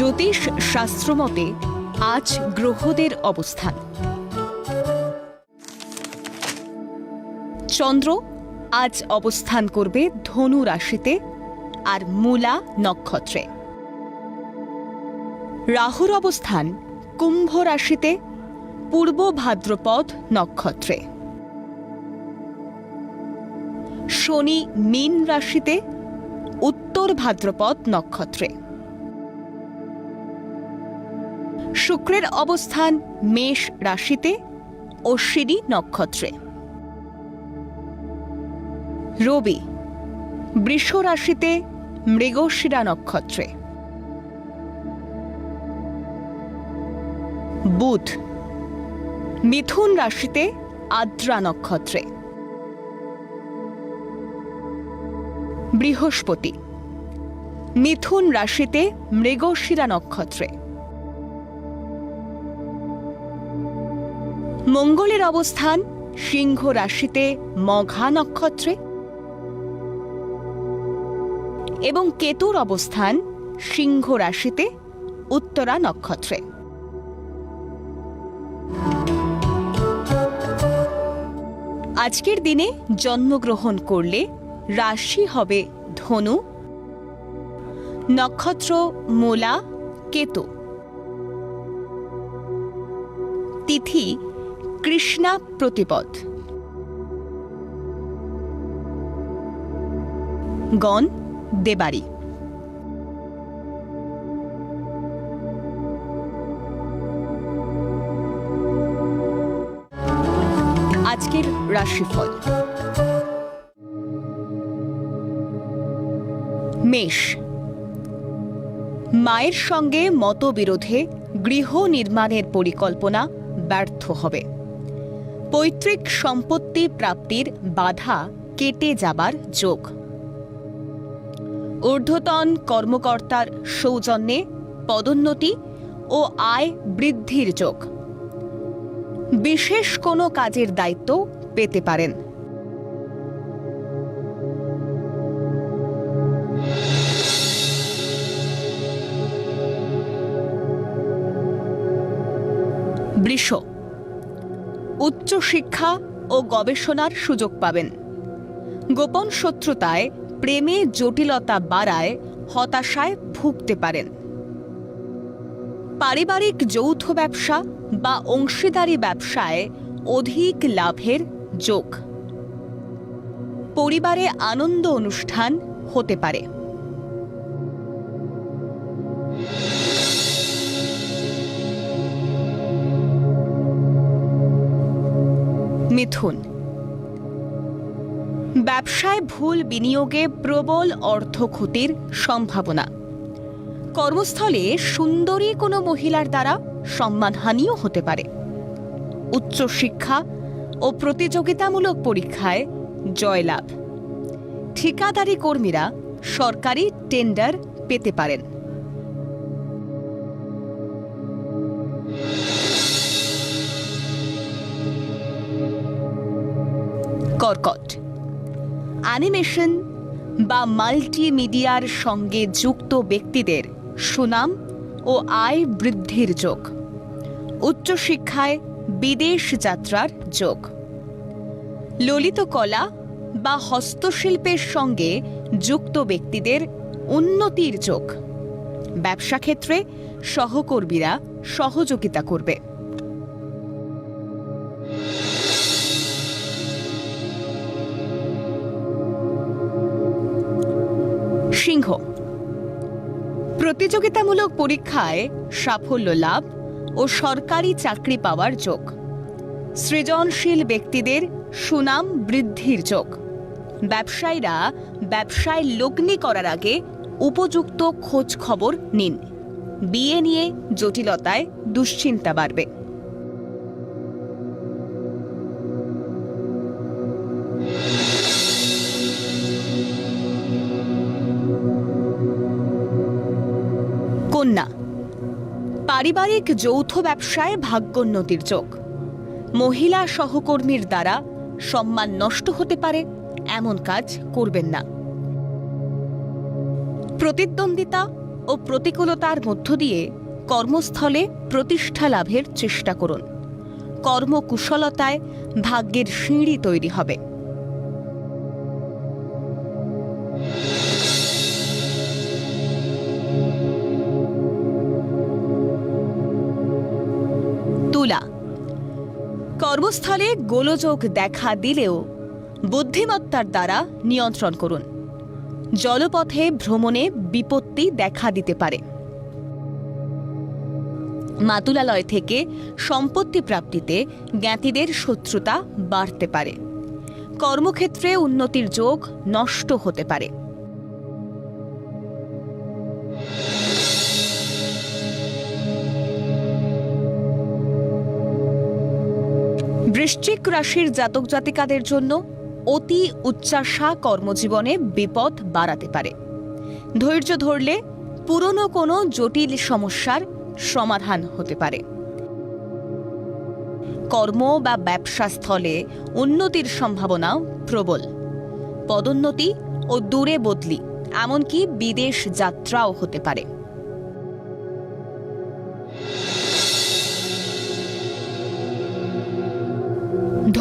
জ্যোতিষ শাস্ত্রমতে আজ গ্রহদের অবস্থান। চন্দ্র আজ অবস্থান করবে ধনু রাশিতে আর মূলা নক্ষত্রে। রাহুর অবস্থান কুম্ভ রাশিতে, পূর্ব ভাদ্রপদ নক্ষত্রে। শনি মীন রাশিতে, উত্তর ভাদ্রপদ নক্ষত্রে। শুক্রের অবস্থান মেষ রাশিতে অশ্বিনী নক্ষত্রে। রবি, বৃষ রাশিতে মৃগশিরা নক্ষত্রে। বুধ, মিথুন রাশিতে আদ্রা নক্ষত্রে। বৃহস্পতি, মিথুন রাশিতে মৃগশিরা নক্ষত্রে। মঙ্গলের অবস্থান, সিংহ রাশিতে মঘা নক্ষত্রে। এবং কেতুর অবস্থান, সিংহ রাশিতে উত্তরা নক্ষত্রে। আজকের দিনে জন্মগ্রহণ করলে রাশি হবে ধনু, নক্ষত্র মূলা, কেতু। তিথি কৃষ্ণা প্রতিপদ। গণ দেবাড়ি আজকের রাশিফল। মেষ। মায়ের সঙ্গে মতবিরোধে গৃহ নির্মাণের পরিকল্পনা ব্যর্থ হবে। পৈতৃক সম্পত্তি প্রাপ্তির বাধা কেটে যাবার যোগ। ঊর্ধ্বতন কর্মকর্তার সৌজন্যে পদোন্নতি ও আয় বৃদ্ধির যোগ। বিশেষ কোনো কাজের দায়িত্ব পেতে পারেন। বৃষ উচ্চশিক্ষা ও গবেষণার সুযোগ পাবেন। গোপন শত্রুতায়, প্রেমে জটিলতা বাড়ায়, হতাশায় ভুগতে পারেন। পারিবারিক যৌথ ব্যবসা বা অংশীদারি ব্যবসায় অধিক লাভের যোগ। পরিবারে আনন্দ অনুষ্ঠান হতে পারে। মিথুন। ব্যবসায় ভুল বিনিয়োগে প্রবল অর্থ ক্ষতির সম্ভাবনা। কর্মস্থলে সুন্দরী কোনো মহিলার দ্বারা সম্মানহানিও হতে পারে। উচ্চশিক্ষা ও প্রতিযোগিতামূলক পরীক্ষায় জয়লাভ। ঠিকাদারি কর্মীরা সরকারি টেন্ডার পেতে পারেন। কর্কট। অ্যানিমেশন বা মাল্টিমিডিয়ার সঙ্গে যুক্ত ব্যক্তিদের সুনাম ও আয় বৃদ্ধির যোগ। উচ্চশিক্ষায় বিদেশ যাত্রার যোগ। ললিত কলা বা হস্তশিল্পের সঙ্গে যুক্ত ব্যক্তিদের উন্নতির যোগ। ব্যবসা ক্ষেত্রে সহকর্মীরা সহযোগিতা করবে। সিংহ প্রতিযোগিতামূলক পরীক্ষায় সাফল্য লাভ ও সরকারি চাকরি পাওয়ার যোগ। সৃজনশীল ব্যক্তিদের সুনাম বৃদ্ধির যোগ। ব্যবসায়ীরা ব্যবসায় লগ্নি করার আগে উপযুক্ত খোঁজ খবর নিন। বিয়ে নিয়ে জটিলতায় দুশ্চিন্তা বাড়বে। কন্যা পারিবারিক যৌথ ব্যবসায় ভাগ্যোন্নতির যোগ। মহিলা সহকর্মীর দ্বারা সম্মান নষ্ট হতে পারে, এমন কাজ করবেন না। প্রতিদ্বন্দ্বিতা ও ও প্রতিকূলতার মধ্য দিয়ে কর্মস্থলে প্রতিষ্ঠা লাভের চেষ্টা করুন। কর্মকুশলতায় ভাগ্যের সিঁড়ি তৈরি হবে। কর্মস্থলে গোলযোগ দেখা দিলেও বুদ্ধিমত্তার দ্বারা নিয়ন্ত্রণ করুন। জলপথে ভ্রমণে বিপত্তি দেখা দিতে পারে। মাতুলালয় থেকে সম্পত্তি প্রাপ্তিতে জ্ঞাতিদের শত্রুতা বাড়তে পারে। কর্মক্ষেত্রে উন্নতির যোগ নষ্ট হতে পারে। বৃশ্চিক রাশির জাতক জাতিকাদের জন্য অতি উচ্চাসা কর্মজীবনে বিপদ বাড়াতে পারে। ধৈর্য ধরলে পুরনো কোনো জটিল সমস্যার সমাধান হতে পারে। কর্ম বা ব্যবসা স্থলে উন্নতির সম্ভাবনা প্রবল। পদোন্নতি ও দূরে বদলি, এমনকি বিদেশ যাত্রাও হতে পারে।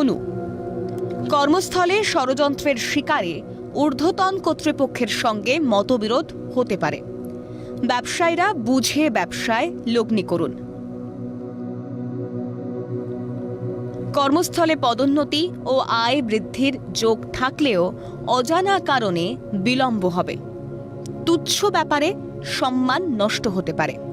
ধনু। কর্মস্থলে ষড়যন্ত্রের শিকারে ঊর্ধ্বতন কর্তৃপক্ষের সঙ্গে মতবিরোধ হতে পারে। ব্যবসায়ীরা বুঝে ব্যবসায় লগ্নি করুন। কর্মস্থলে পদোন্নতি ও আয় বৃদ্ধির যোগ থাকলেও অজানা কারণে বিলম্ব হবে। তুচ্ছ ব্যাপারে সম্মান নষ্ট হতে পারে।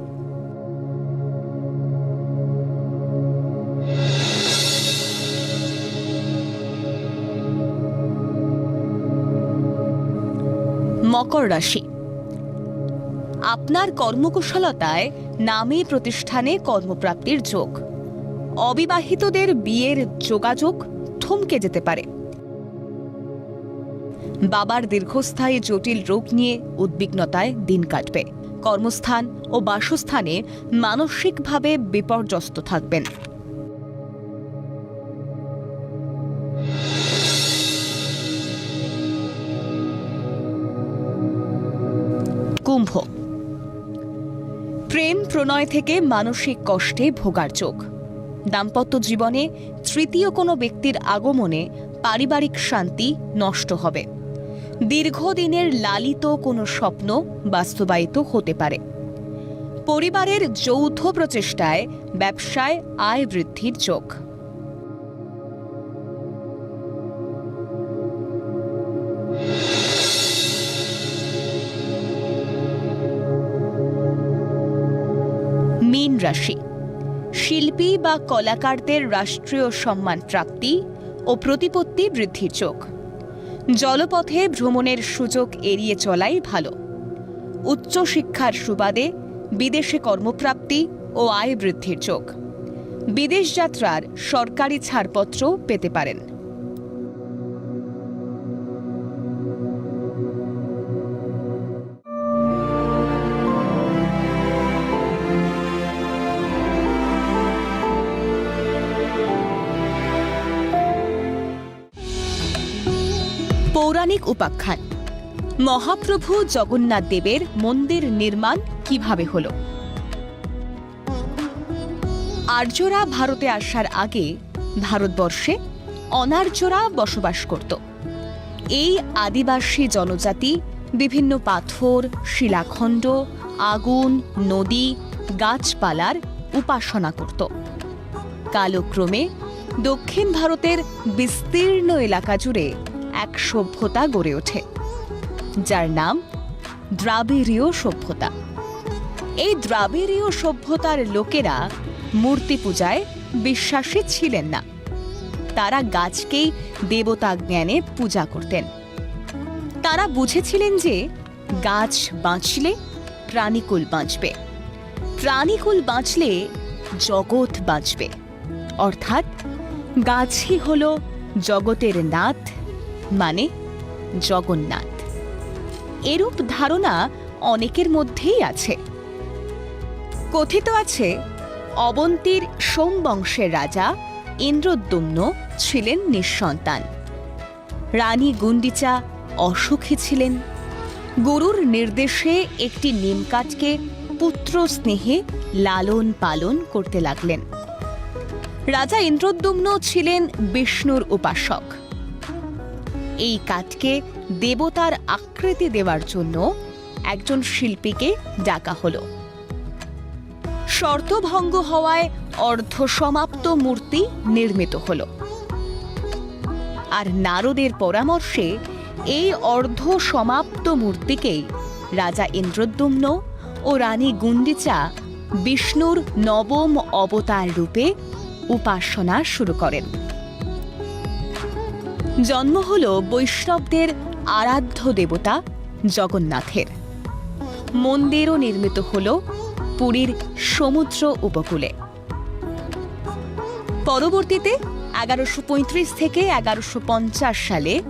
মকর রাশি। আপনার কর্মকুশলতায় নামে প্রতিষ্ঠানে কর্মপ্রাপ্তির যোগ। অবিবাহিতদের বিয়ের যোগাযোগ থমকে যেতে পারে। বাবার দীর্ঘস্থায়ী জটিল রোগ নিয়ে উদ্বিগ্নতায় দিন কাটবে। কর্মস্থান ও বাসস্থানে মানসিকভাবে বিপর্যস্ত থাকবেন। কুম্ভ প্রেম প্রণয় থেকে মানসিক কষ্টে ভোগার চোখ দাম্পত্য জীবনে তৃতীয় কোনো ব্যক্তির আগমনে পারিবারিক শান্তি নষ্ট হবে। দীর্ঘদিনের লালিত কোনো স্বপ্ন বাস্তবায়িত হতে পারে। পরিবারের যৌথ প্রচেষ্টায় ব্যবসায় আয় বৃদ্ধির চোখ রাশি শিল্পী বা কলাকারদের রাষ্ট্রীয় সম্মান প্রাপ্তি ও প্রতিপত্তি বৃদ্ধির চোখ জলপথে ভ্রমণের সুযোগ এড়িয়ে চলাই ভালো। উচ্চশিক্ষার সুবাদে বিদেশে কর্মপ্রাপ্তি ও আয় বৃদ্ধির চোখ বিদেশ যাত্রার সরকারি ছাড়পত্র পেতে পারেন। উপাখ্যান। মহাপ্রভু জগন্নাথ দেবের মন্দির নির্মাণ কীভাবে হল? আর্যরা ভারতে আসার আগে ভারতবর্ষে অনার্যরা বসবাস করত। এই আদিবাসী জনজাতি বিভিন্ন পাথর, শিলাখণ্ড, আগুন, নদী, গাছপালার উপাসনা করত। কালক্রমে দক্ষিণ ভারতের বিস্তীর্ণ এলাকা জুড়ে এক সভ্যতা গড়ে ওঠে, যার নাম দ্রাবিড়ীয় সভ্যতা। এই দ্রাবিড়ীয় সভ্যতার লোকেরা মূর্তি পূজায় বিশ্বাসী ছিলেন না। তারা গাছকেই দেবতা জ্ঞানে পূজা করতেন। তারা বুঝেছিলেন যে গাছ বাঁচলে প্রাণীকুল বাঁচবে। প্রাণীকুল বাঁচলে জগৎ বাঁচবে। অর্থাৎ গাছই হল জগতের নাথ মানে জগন্নাথ। এরূপ ধারণা অনেকের মধ্যেই আছে। কথিত আছে, অবন্তীর সোম বংশের রাজা ইন্দ্রদ্যুম্ন ছিলেন নিঃসন্তান। রানী গুন্ডিচা অসুখী ছিলেন। গুরুর নির্দেশে একটি নিমকাঠকে পুত্র স্নেহে লালন পালন করতে লাগলেন। রাজা ইন্দ্রদ্যুম্ন ছিলেন বিষ্ণুর উপাসক। এই কাঠকে দেবতার আকৃতি দেওয়ার জন্য একজন শিল্পীকে ডাকা হলো। শর্তভঙ্গ হওয়ায় অর্ধসমাপ্ত মূর্তি নির্মিত হল। আর নারদের পরামর্শে এই অর্ধ সমাপ্ত মূর্তিকেই রাজা ইন্দ্রদ্যুম্ন ও রানী গুন্ডিচা বিষ্ণুর নবম অবতার রূপে উপাসনা শুরু করেন। জন্ম হল বৈষ্ণবদের আরাধ্য দেবতা জগন্নাথের। মন্দিরও নির্মিত হল পুরীর সমুদ্র উপকূলে। পরবর্তীতে এগারোশো থেকে এগারোশো সালে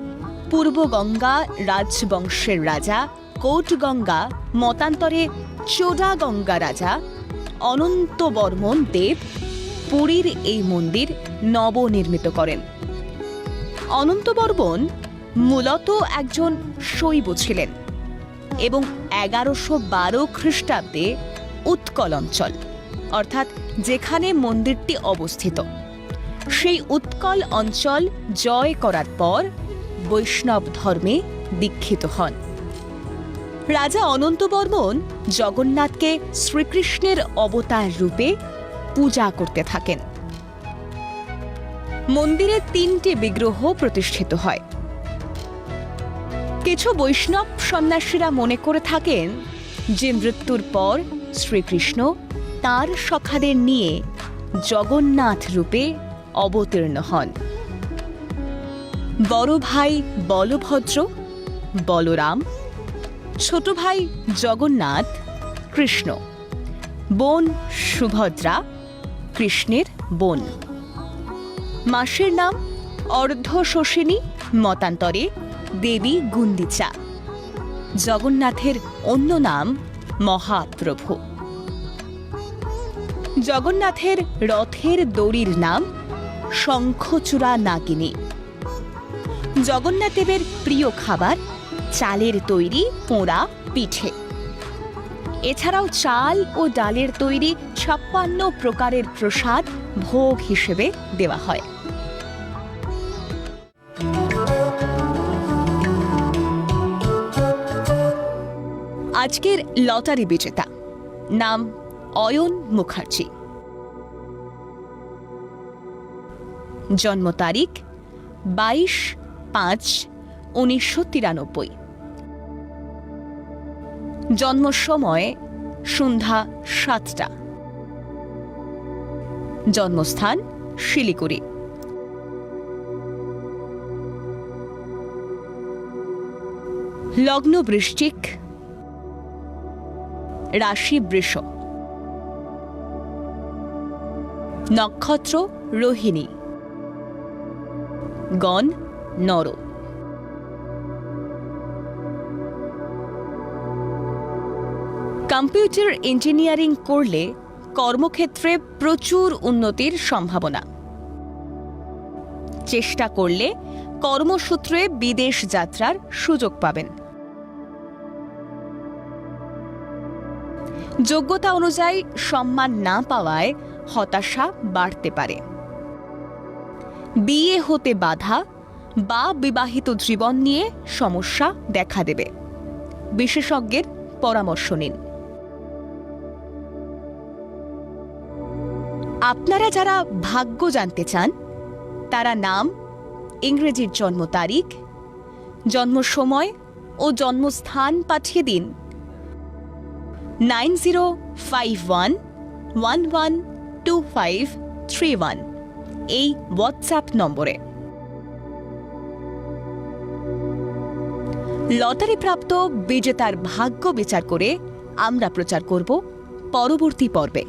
পূর্ব গঙ্গা রাজবংশের রাজা কোটগঙ্গা, মতান্তরে চোডাগঙ্গা রাজা অনন্ত বর্মন দেব পুরীর এই মন্দির নবনির্মিত করেন। অনন্ত বর্মন মূলত একজন শৈব ছিলেন এবং এগারোশো বারো খ্রিস্টাব্দে উৎকল অঞ্চল অর্থাৎ যেখানে মন্দিরটি অবস্থিত। সেই উৎকল অঞ্চল জয় করার পর বৈষ্ণব ধর্মে দীক্ষিত হন। রাজা অনন্ত বর্মন জগন্নাথকে শ্রীকৃষ্ণের অবতার রূপে পূজা করতে থাকেন। মন্দিরে তিনটি বিগ্রহ প্রতিষ্ঠিত হয়। কিছু বৈষ্ণব সন্ন্যাসীরা মনে করে থাকেন যে মৃত্যুর পর শ্রীকৃষ্ণ তার সখাদের নিয়ে জগন্নাথ রূপে অবতীর্ণ হন। বড় ভাই বলভদ্র, বলরাম, ছোট ভাই জগন্নাথ, কৃষ্ণ, বোন সুভদ্রা, কৃষ্ণের বোন। মাসের নাম অর্ধশোষিনী মতান্তরে দেবী গুন্দিচা। জগন্নাথের অন্য নাম মহাপ্রভু। জগন্নাথের রথের দড়ির নাম শঙ্খচূড়া নাগিনী। জগন্নাথদেবের প্রিয় খাবার চালের তৈরি পোড়া পিঠে। এছাড়াও চাল ও ডালের তৈরি ছাপ্পান্ন প্রকারের প্রসাদ ভোগ হিসেবে দেওয়া হয়। আজকের লটারি বিজেতা। নাম অয়ন মুখার্জি। জন্ম তারিখ বাইশ পাঁচ উনিশশো তিরানব্বই। জন্ম সময় সন্ধ্যা সাতটা। জন্মস্থান শিলিগুড়ি। লগ্ন বৃশ্চিক রাশি বৃষ। নক্ষত্র রোহিণী। গণ নর। কম্পিউটার ইঞ্জিনিয়ারিং করলে কর্মক্ষেত্রে প্রচুর উন্নতির সম্ভাবনা। চেষ্টা করলে কর্মসূত্রে বিদেশ যাত্রার সুযোগ পাবেন। যোগ্যতা অনুযায়ী সম্মান না পাওয়ায় হতাশা বাড়তে পারে। বিয়ে হতে বাধা বা বিবাহিত জীবন নিয়ে সমস্যা দেখা দেবে। বিশেষজ্ঞের পরামর্শ নিন। আপনারা যারা ভাগ্য জানতে চান, তারা নাম, ইংরেজির জন্ম তারিখ, জন্ম সময় ও জন্মস্থান পাঠিয়ে দিন। Nine zero five one one one two five three one. এই হোয়াটসঅ্যাপ নম্বরে। লটারি প্রাপ্ত বিজেতার ভাগ্য বিচার করে আমরা প্রচার করব পরবর্তী পর্বে।